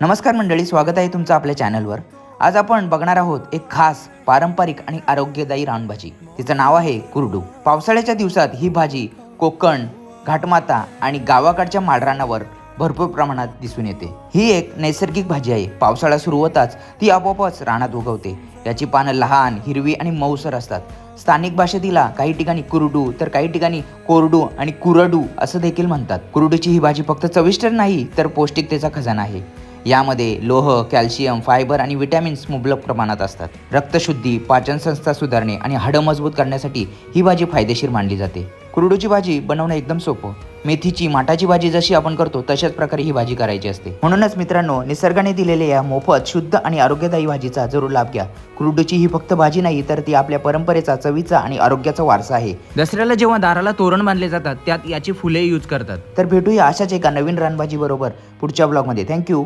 नमस्कार मंडळी स्वागत आहे तुमचं आपल्या चॅनलवर. आज आपण बघणार आहोत एक खास पारंपरिक आणि आरोग्यदायी रानभाजी. तिचं नाव आहे कुरडू. पावसाळ्याच्या दिवसात ही भाजी कोकण घाटमाता आणि गावाकडच्या माळरानावर भरपूर प्रमाणात दिसून येते. ही एक नैसर्गिक भाजी आहे. पावसाळा सुरू होताच ती आपोआपच रानात उगवते. याची पानं लहान हिरवी आणि मऊसर असतात. स्थानिक भाषेत तिला काही ठिकाणी कुरडू तर काही ठिकाणी कोरडू आणि कुरडू असं देखील म्हणतात. कुरडूची ही भाजी फक्त चविष्ट नाही तर पौष्टिकतेचा खजाना आहे. यामध्ये लोह कॅल्शियम फायबर आणि विटॅमिन्स मुबलक प्रमाणात असतात. रक्तशुद्धी पाचन संस्था सुधारणे आणि हाडं मजबूत करण्यासाठी ही भाजी फायदेशीर मानली जाते. कुरडूची भाजी बनवणं एकदम सोपं. मेथीची माठाची भाजी जशी आपण करतो तशाच प्रकारे ही भाजी करायची असते. म्हणूनच मित्रांनो निसर्गाने दिलेल्या या मोफत शुद्ध आणि आरोग्यदायी भाजीचा जरूर लाभ घ्या. कुरडूची ही फक्त भाजी नाही तर ती आपल्या परंपरेचा चवीचा आणि आरोग्याचा वारसा आहे. दसऱ्याला जेव्हा दाराला तोरण बांधले जातात त्यात याची फुले यूज करतात. तर भेटूया अशाच एका नवीन रानभाजी बरोबर पुढच्या ब्लॉगमध्ये. थँक्यू.